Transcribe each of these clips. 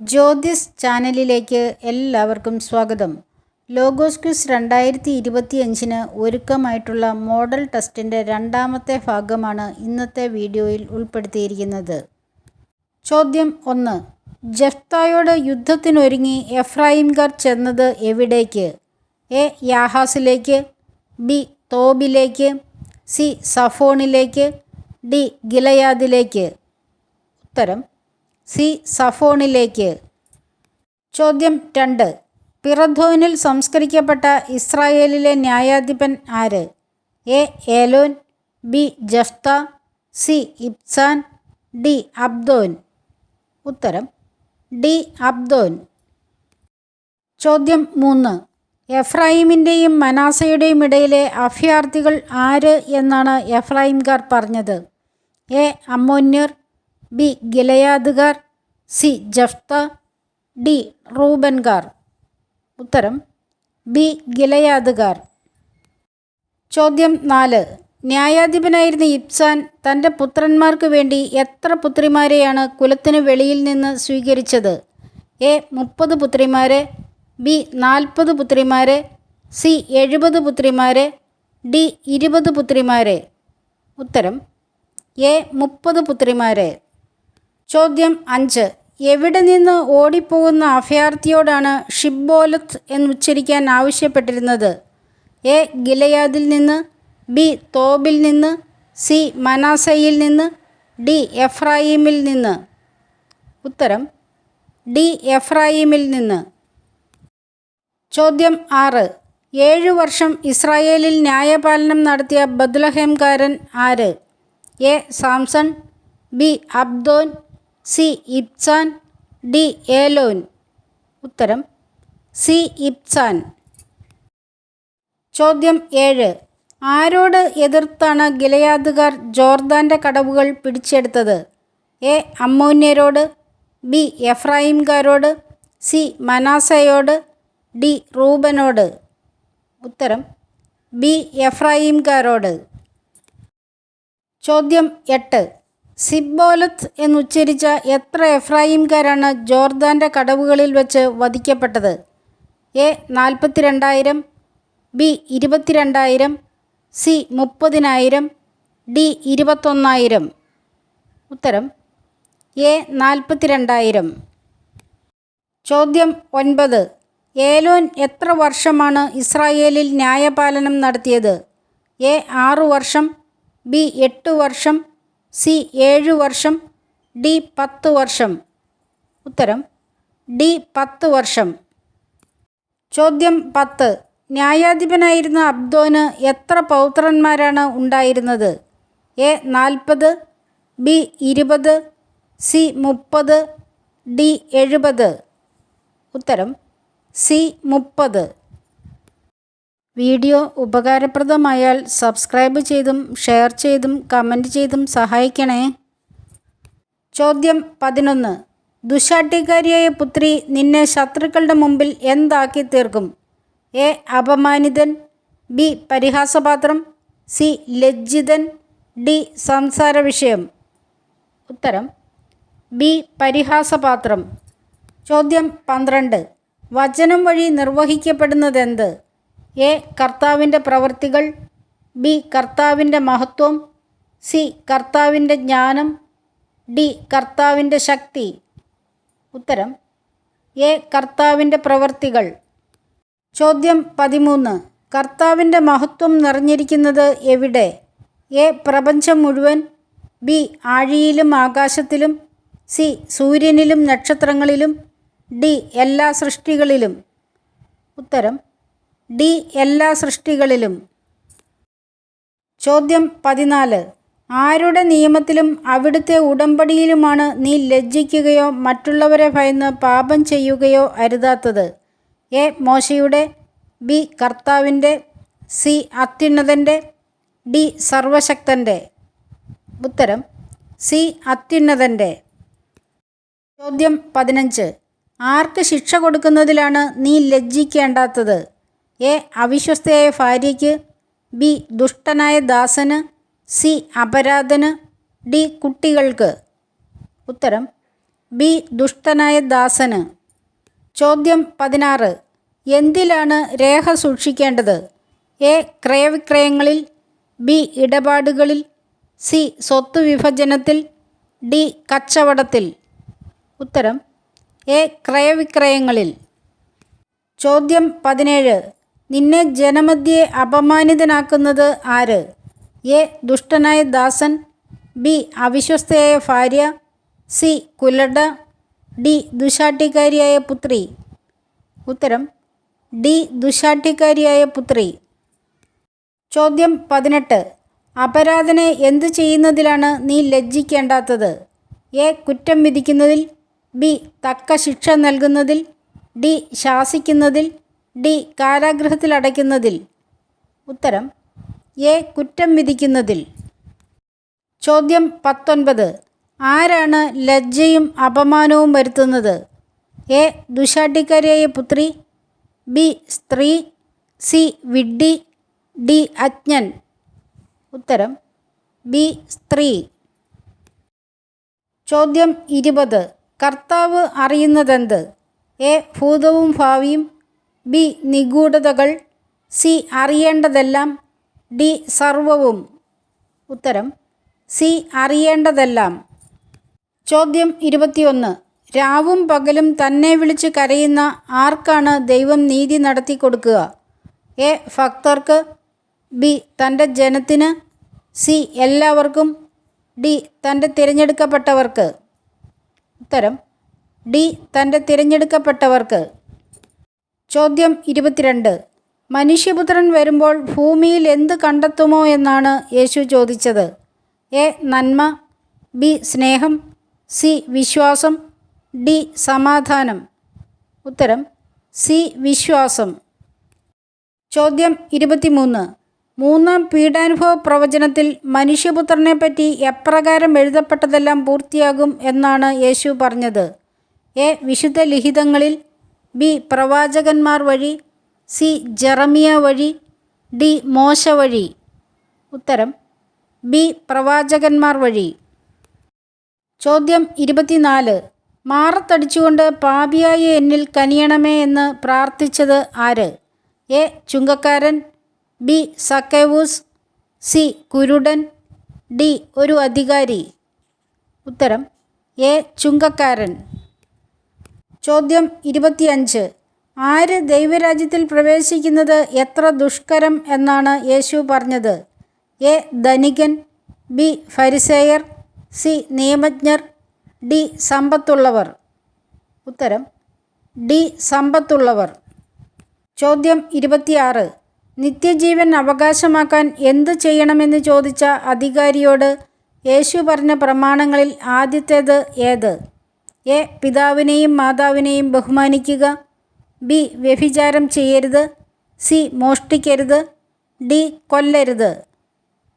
ജ്യോതിസ് ചാനലിലേക്ക് എല്ലാവർക്കും സ്വാഗതം. ലോഗോസ് ക്വിസ് രണ്ടായിരത്തി ഇരുപത്തിയഞ്ചിന് ഒരുക്കമായിട്ടുള്ള മോഡൽ ടെസ്റ്റിന്റെ രണ്ടാമത്തെ ഭാഗമാണ് ഇന്നത്തെ വീഡിയോയിൽ ഉൾപ്പെടുത്തിയിരിക്കുന്നത്. ചോദ്യം ഒന്ന്. ജഫ്തായോട് യുദ്ധത്തിനൊരുങ്ങി എഫ്രായിംഗർ ചെന്നത് എവിടേക്ക്? എ. യാഹാസിലേക്ക് ബി. തോബിലേക്ക് സി. സഫോണിലേക്ക് ഡി. ഗിലയാദിലേക്ക്. ഉത്തരം സി സഫോണിലേക്ക്. ചോദ്യം രണ്ട്. പിറധോനിൽ സംസ്കരിക്കപ്പെട്ട ഇസ്രായേലിലെ ന്യായാധിപൻ ആര്? A. Elon B. Jephthah C. Ibzan D. Abdon. ഉത്തരം ഡി. അബ്ദോൻ. ചോദ്യം മൂന്ന്. എഫ്രൈമിന്റെയും മനാസയുടെയും ഇടയിലെ അഭയാർത്ഥികൾ ആര് എന്നാണ് എഫ്രൈംകാർ പറഞ്ഞത്? എ. അമ്മോന്യർ ബി ഗിലയാദുകാർ സി ജഫ്ത ഡി റൂബൻകാർ. ഉത്തരം ബി ഗിലയാദുകാർ ചോദ്യം നാല്. ന്യായാധിപനായിരുന്ന ഇബ്സാൻ തന്റെ പുത്രന്മാർക്ക് വേണ്ടി എത്ര പുത്രിമാരെയാണ് കുലത്തിന് വെളിയിൽ നിന്ന് സ്വീകരിച്ചത്? എ മുപ്പത് പുത്രിമാരെ ബി നാൽപ്പത് പുത്രിമാരെ സി എഴുപത് പുത്രിമാരെ ഡി ഇരുപത് പുത്രിമാരെ. ഉത്തരം എ മുപ്പത് പുത്രിമാരെ. ചോദ്യം അഞ്ച്. എവിടെ നിന്ന് ഓടിപ്പോകുന്ന അഭയാർത്ഥിയോടാണ് ഷിബോലത്ത് എന്നുച്ചരിക്കാൻ ആവശ്യപ്പെട്ടിരുന്നത്? എ. ഗിലയാദിൽ നിന്ന് ബി. തോബിൽ നിന്ന് സി. മനാസയിൽ നിന്ന് ഡി. എഫ്രായിമിൽ നിന്ന്. ഉത്തരം ഡി. എഫ്രായിമിൽ നിന്ന്. ചോദ്യം ആറ്. ഏഴു വർഷം ഇസ്രായേലിൽ ന്യായപാലനം നടത്തിയ ബദ്ലഹേംകാരൻ ആര്? A. Samson B. Abdon C Ibzan D Elon. ഉത്തരം സി ഇബ്സാൻ. ചോദ്യം ഏഴ്. ആരോട് എതിർത്താണ് ഗിലയാദുകാർ ജോർദാന്റെ കടവുകൾ പിടിച്ചെടുത്തത്? എ അമ്മോന്യരോട് ബി എഫ്രായിംകാരോട് സി മനാസയോട് ഡി റൂബനോട്. ഉത്തരം ബി എഫ്രായിംകാരോട്. ചോദ്യം എട്ട്. സിബോലത്ത് എന്നുച്ചരിച്ച എത്ര എഫ്രായിംകാരാണ് ജോർദാന്റെ കടവുകളിൽ വെച്ച് വധിക്കപ്പെട്ടത്? എ നാൽപ്പത്തിരണ്ടായിരം ബി ഇരുപത്തിരണ്ടായിരം സി മുപ്പതിനായിരം ഡി ഇരുപത്തൊന്നായിരം. ഉത്തരം എ നാൽപ്പത്തിരണ്ടായിരം. ചോദ്യം ഒൻപത്. ഏലോൻ എത്ര വർഷമാണ് ഇസ്രായേലിൽ ന്യായപാലനം നടത്തിയത്? എ ആറു വർഷം ബി എട്ട് വർഷം സി ഏഴ് വർഷം ഡി പത്ത് വർഷം. ഉത്തരം ഡി പത്ത് വർഷം. ചോദ്യം പത്ത്. ന്യായാധിപനായിരുന്ന അബ്ദോന് എത്ര പൗത്രന്മാരാണ് ഉണ്ടായിരുന്നത്? എ നാൽപ്പത് ബി ഇരുപത് സി മുപ്പത് ഡി എഴുപത്. ഉത്തരം സി മുപ്പത്. വീഡിയോ ഉപകാരപ്രദമായാൽ സബ്സ്ക്രൈബ് ചെയ്തും ഷെയർ ചെയ്തും കമന്റ് ചെയ്തും സഹായിക്കണേ. ചോദ്യം പതിനൊന്ന്. ദുശാട്ടിക്കാരിയായ പുത്രി നിന്നെ ശത്രുക്കളുടെ മുമ്പിൽ എന്താക്കി തീർക്കും? എ. അപമാനിതൻ. ബി. പരിഹാസപാത്രം. സി. ലജ്ജിതൻ. ഡി. സംസാര വിഷയം ഉത്തരം. ബി. പരിഹാസപാത്രം. ചോദ്യം പന്ത്രണ്ട്. വചനം വഴി നിർവഹിക്കപ്പെടുന്നതെന്ത്? എ കർത്താവിന്റെ പ്രവൃത്തികൾ ബി കർത്താവിന്റെ മഹത്വം സി കർത്താവിന്റെ ജ്ഞാനം ഡി കർത്താവിന്റെ ശക്തി. ഉത്തരം എ കർത്താവിന്റെ പ്രവൃത്തികൾ ചോദ്യം പതിമൂന്ന്. കർത്താവിന്റെ മഹത്വം നിറഞ്ഞിരിക്കുന്നത് എവിടെ? എ പ്രപഞ്ചം മുഴുവൻ ബി ആഴിയിലും ആകാശത്തിലും സി സൂര്യനിലും നക്ഷത്രങ്ങളിലും ഡി എല്ലാ സൃഷ്ടികളിലും. ഉത്തരം ഡി എല്ലാ സൃഷ്ടികളിലും. ചോദ്യം പതിനാല്. ആരുടെ നിയമത്തിലും അവിടുത്തെ ഉടമ്പടിയിലുമാണ് നീ ലജ്ജിക്കുകയോ മറ്റുള്ളവരെ ഭയന്ന് പാപം ചെയ്യുകയോ അരുതാത്തത്? എ. മോശയുടെ. ബി. കർത്താവിന്റെ. സി. അത്യുന്നതന്റെ. ഡി. സർവശക്തന്റെ. ഉത്തരം സി. അത്യുന്നതന്റെ. ചോദ്യം പതിനഞ്ച്. ആർക്ക് ശിക്ഷ കൊടുക്കുന്നതിലാണ് നീ ലജ്ജിക്കേണ്ടാത്തത്? എ. അവിശ്വസ്തയായ ഭാര്യയ്ക്ക് ബി. ദുഷ്ടനായ ദാസന് സി. അപരാധന് ഡി. കുട്ടികൾക്ക്. ഉത്തരം ബി. ദുഷ്ടനായ ദാസന്. ചോദ്യം പതിനാറ്. എന്തിലാണ് രേഖ സൂക്ഷിക്കേണ്ടത്? എ. ക്രയവിക്രയങ്ങളിൽ ബി. ഇടപാടുകളിൽ സി. സ്വത്ത് വിഭജനത്തിൽ ഡി. കച്ചവടത്തിൽ. ഉത്തരം എ. ക്രയവിക്രയങ്ങളിൽ. ചോദ്യം പതിനേഴ്. നിന്നെ ജനമധ്യേ അപമാനിതനാക്കുന്നത് ആര്? എ. ദുഷ്ടനായ ദാസൻ. ബി. അവിശ്വസ്തയായ ഭാര്യ. സി. കുലട ഡി. ദുശാട്ടിക്കാരിയായ പുത്രി. ഉത്തരം. ഡി. ദുശാട്ടിക്കാരിയായ പുത്രി. ചോദ്യം പതിനെട്ട്. അപരാധനെ എന്തു ചെയ്യുന്നതിലാണ് നീ ലജ്ജിക്കേണ്ടാത്തത്? എ. കുറ്റം വിധിക്കുന്നതിൽ. ബി. തക്ക ശിക്ഷ നൽകുന്നതിൽ. ഡി. ശാസിക്കുന്നതിൽ. ഡി കാരാഗൃഹത്തിൽ അടയ്ക്കുന്നതിൽ ഉത്തരം എ കുറ്റം വിധിക്കുന്നതിൽ. ചോദ്യം പത്തൊൻപത് ആരാണ് ലജ്ജയും അപമാനവും വരുത്തുന്നത്? എ ദുശാട്ടിക്കാരിയായ പുത്രി ബി സ്ത്രീ സി വിഡ്ഢി ഡി അജ്ഞൻ. ഉത്തരം ബി സ്ത്രീ. ചോദ്യം ഇരുപത് കർത്താവ് അറിയുന്നതെന്ത്? എ ഭൂതവും ഭാവിയും ബി നിഗൂഢതകൾ സി അറിയേണ്ടതെല്ലാം ഡി സർവവും. ഉത്തരം സി അറിയേണ്ടതെല്ലാം. ചോദ്യം ഇരുപത്തിയൊന്ന്. രാവും പകലും തന്നെ വിളിച്ച് കരയുന്ന ആർക്കാണ് ദൈവം നീതി നടത്തി കൊടുക്കുക? എ. ഭക്തർക്ക് ബി. തന്റെ ജനത്തിന് സി. എല്ലാവർക്കും ഡി. തന്റെ തിരഞ്ഞെടുക്കപ്പെട്ടവർക്ക്. ഉത്തരം ഡി. തന്റെ തിരഞ്ഞെടുക്കപ്പെട്ടവർക്ക്. ചോദ്യം ഇരുപത്തിരണ്ട്. മനുഷ്യപുത്രൻ വരുമ്പോൾ ഭൂമിയിൽ എന്ത് കണ്ടെത്തുമോ എന്നാണ് യേശു ചോദിച്ചത്. എ. നന്മ ബി. സ്നേഹം സി. വിശ്വാസം ഡി. സമാധാനം. ഉത്തരം സി. വിശ്വാസം. ചോദ്യം ഇരുപത്തിമൂന്ന്. മൂന്നാം പീഡാനുഭവ പ്രവചനത്തിൽ മനുഷ്യപുത്രനെ പറ്റി എപ്രകാരം എഴുതപ്പെട്ടതെല്ലാം പൂർത്തിയാകും എന്നാണ് യേശു പറഞ്ഞത്. എ. വിശുദ്ധ ലിഖിതങ്ങളിൽ ബി പ്രവാചകന്മാർ വഴി സി ജെറമിയ വഴി ഡി മോശ വഴി. ഉത്തരം ബി പ്രവാചകന്മാർ വഴി. ചോദ്യം ഇരുപത്തിനാല്. മാറത്തടിച്ചുകൊണ്ട് പാപിയായ എന്നിൽ കനിയണമേ എന്ന് പ്രാർത്ഥിച്ചത് ആര്? എ ചുങ്കക്കാരൻ ബി സക്കേവൂസ് സി കുരുടൻ ഡി ഒരു അധികാരി. ഉത്തരം എ ചുങ്കക്കാരൻ. ചോദ്യം ഇരുപത്തിയഞ്ച്. ആര് ദൈവരാജ്യത്തിൽ പ്രവേശിക്കുന്നത് എത്ര ദുഷ്കരം എന്നാണ് യേശു പറഞ്ഞത്? എ. ധനികൻ ബി. ഫരിസേയർ സി. നിയമജ്ഞർ ഡി. സമ്പത്തുള്ളവർ. ഉത്തരം ഡി. സമ്പത്തുള്ളവർ. ചോദ്യം ഇരുപത്തിയാറ്. നിത്യജീവൻ അവകാശമാക്കാൻ എന്ത് ചെയ്യണമെന്ന് ചോദിച്ച അധികാരിയോട് യേശു പറഞ്ഞ പ്രമാണങ്ങളിൽ ആദ്യത്തേത് ഏത്? എ. പിതാവിനെയും മാതാവിനെയും ബഹുമാനിക്കുക. ബി. വ്യഭിചാരം ചെയ്യരുത്. സി. മോഷ്ടിക്കരുത്. ഡി. കൊല്ലരുത്.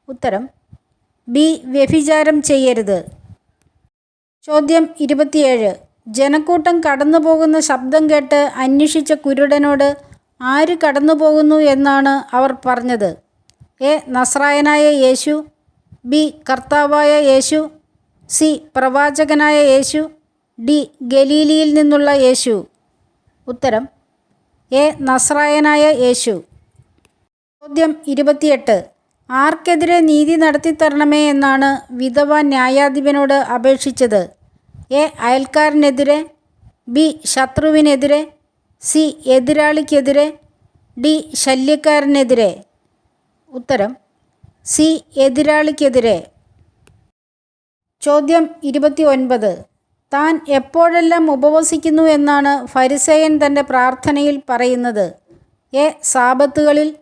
ഉത്തരം. ബി. വ്യഭിചാരം ചെയ്യരുത്. ചോദ്യം ഇരുപത്തിയേഴ്. ജനക്കൂട്ടം കടന്നു പോകുന്ന ശബ്ദം കേട്ട് അന്വേഷിച്ച കുരുടനോട് ആര് കടന്നു പോകുന്നു എന്നാണ് അവർ പറഞ്ഞത്. എ. നസ്രായനായ യേശു. ബി. കർത്താവായ യേശു. സി. പ്രവാചകനായ യേശു. ഡി ഗലീലിയിൽ നിന്നുള്ള യേശു. ഉത്തരം എ നസ്രായനായ യേശു. ചോദ്യം ഇരുപത്തിയെട്ട് ആർക്കെതിരെ നീതി നടത്തിത്തരണമേ എന്നാണ് വിധവ ന്യായാധിപനോട് അപേക്ഷിച്ചത്. എ അയൽക്കാരനെതിരെ ബി ശത്രുവിനെതിരെ സി എതിരാളിക്കെതിരെ ഡി ശല്യക്കാരനെതിരെ. ഉത്തരം സി എതിരാളിക്കെതിരെ. ചോദ്യം ഇരുപത്തി ഒൻപത് താൻ എപ്പോഴെല്ലാം ഉപവസിക്കുന്നു എന്നാണ് ഫരിസയൻ തന്റെ പ്രാർത്ഥനയിൽ പറയുന്നത്. എ സാപത്തുകളിൽ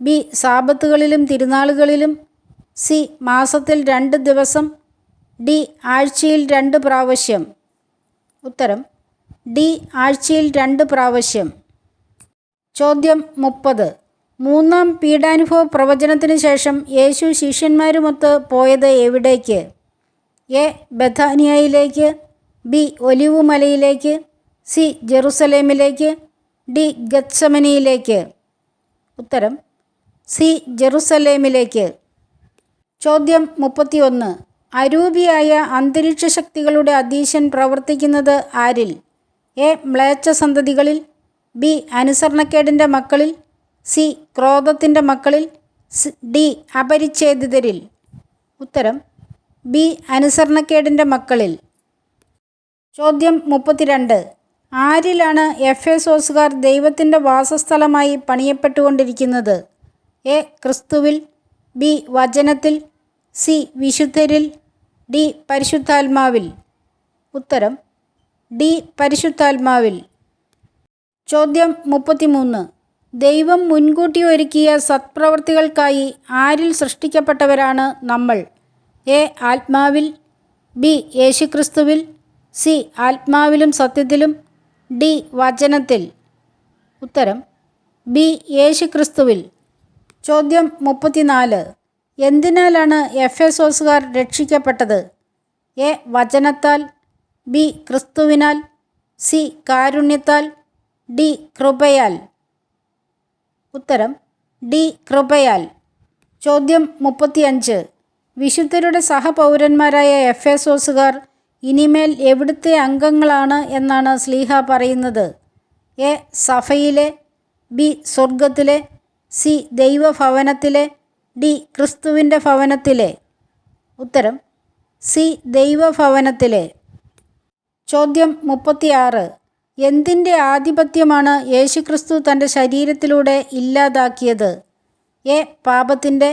ബി സാപത്തുകളിലും തിരുനാളുകളിലും സി മാസത്തിൽ രണ്ട് ദിവസം ഡി ആഴ്ചയിൽ രണ്ട് പ്രാവശ്യം. ഉത്തരം ഡി ആഴ്ചയിൽ രണ്ട് പ്രാവശ്യം. ചോദ്യം മുപ്പത്. മൂന്നാം പീഡാനുഭവ പ്രവചനത്തിന് ശേഷം യേശു ശിഷ്യന്മാരുമൊത്ത് പോയത് എവിടേക്ക്? എ ബഥാനിയയിലേക്ക് ബി ഒലിവു മലയിലേക്ക് സി ജെറുസലേമിലേക്ക് ഡി ഗത്സമനിയിലേക്ക്. ഉത്തരം സി ജെറുസലേമിലേക്ക്. ചോദ്യം മുപ്പത്തിയൊന്ന്. അരൂപിയായ അന്തരീക്ഷ ശക്തികളുടെ അധീശൻ പ്രവർത്തിക്കുന്നത് ആരിൽ? എ മ്ലേച്ഛ സന്തതികളിൽ ബി അനുസരണക്കേടിന്റെ മക്കളിൽ സി ക്രോധത്തിന്റെ മക്കളിൽ ഡി അപരിച്ഛേദിതരിൽ. ഉത്തരം ബി അനുസരണക്കേടിന്റെ മക്കളിൽ. ചോദ്യം മുപ്പത്തിരണ്ട്. ആരിലാണ് എഫ് എസോസുകാർ ദൈവത്തിന്റെ വാസസ്ഥലമായി പണിയപ്പെട്ടുകൊണ്ടിരിക്കുന്നത്? എ. ക്രിസ്തുവിൽ ബി. വചനത്തിൽ സി. വിശുദ്ധരിൽ ഡി. പരിശുദ്ധാത്മാവിൽ. ഉത്തരം ഡി. പരിശുദ്ധാത്മാവിൽ. ചോദ്യം മുപ്പത്തിമൂന്ന്. ദൈവം മുൻകൂട്ടി ഒരുക്കിയ സത്പ്രവർത്തികൾക്കായി ആരിൽ സൃഷ്ടിക്കപ്പെട്ടവരാണ് നമ്മൾ? എ. ആത്മാവിൽ ബി. യേശുക്രിസ്തുവിൽ സി ആത്മാവിലും സത്യത്തിലും ഡി വചനത്തിൽ. ഉത്തരം ബി യേശുക്രിസ്തുവിൽ. ചോദ്യം മുപ്പത്തിനാല്. എന്തിനാലാണ് എഫ് എസോസുകാർ രക്ഷിക്കപ്പെട്ടത്? എ വചനത്താൽ ബി ക്രിസ്തുവിനാൽ സി കാരുണ്യത്താൽ ഡി കൃപയാൽ. ഉത്തരം ഡി കൃപയാൽ. ചോദ്യം മുപ്പത്തിയഞ്ച്. വിശുദ്ധരുടെ സഹപൗരന്മാരായ എഫ് എസോസുകാർ ഇനിമേൽ എവിടുത്തെ അംഗങ്ങളാണ് എന്നാണ് സ്ലീഹ പറയുന്നത്. എ സഫയിലെ ബി സ്വർഗത്തിലെ സി ദൈവഭവനത്തിലെ ഡി ക്രിസ്തുവിന്റെ ഭവനത്തിലെ. ഉത്തരം സി ദൈവഭവനത്തിലെ. ചോദ്യം മുപ്പത്തിയാറ്. എന്തിന്റെ ആധിപത്യമാണ് യേശുക്രിസ്തു തന്റെ ശരീരത്തിലൂടെ ഇല്ലാതാക്കിയത്? എ പാപത്തിന്റെ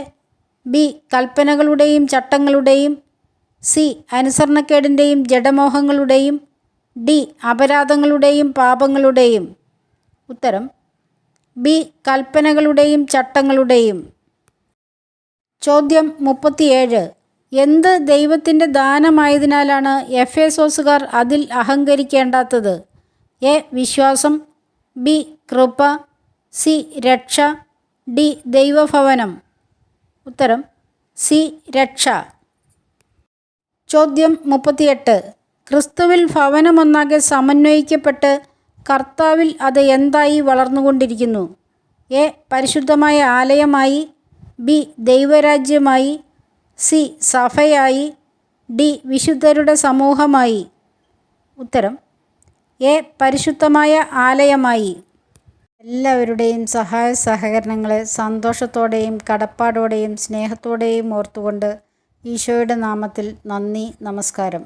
ബി കൽപ്പനകളുടെയും ചട്ടങ്ങളുടെയും സി. അനുസരണക്കേടിന്റെയും ജഡമോഹങ്ങളുടെയും ഡി. അപരാധങ്ങളുടെയും പാപങ്ങളുടെയും. ഉത്തരം ബി. കൽപ്പനകളുടെയും ചട്ടങ്ങളുടെയും. ചോദ്യം മുപ്പത്തിയേഴ്. എന്ത് ദൈവത്തിന്റെ ദാനമായതിനാലാണ് എഫ് എ സോസുകാർ അതിൽ അഹങ്കരിക്കേണ്ടാത്തത്? എ. വിശ്വാസം ബി. കൃപ സി. രക്ഷ ഡി. ദൈവഭവനം. ഉത്തരം സി. രക്ഷ. ചോദ്യം മുപ്പത്തിയെട്ട്. ക്രിസ്തുവിൽ ഭവനമൊന്നാകെ സമന്വയിക്കപ്പെട്ട് കർത്താവിൽ അത് എന്തായി വളർന്നുകൊണ്ടിരിക്കുന്നു? എ. പരിശുദ്ധമായ ആലയമായി. ബി. ദൈവരാജ്യമായി. സി. സഭയായി. ഡി. വിശുദ്ധരുടെ സമൂഹമായി. ഉത്തരം എ. പരിശുദ്ധമായ ആലയമായി. എല്ലാവരുടെയും സഹായ സഹകരണങ്ങളെ സന്തോഷത്തോടെയും കടപ്പാടോടെയും സ്നേഹത്തോടെയും ഓർത്തുകൊണ്ട് ഈശോയുടെ നാമത്തിൽ നന്ദി നമസ്കാരം.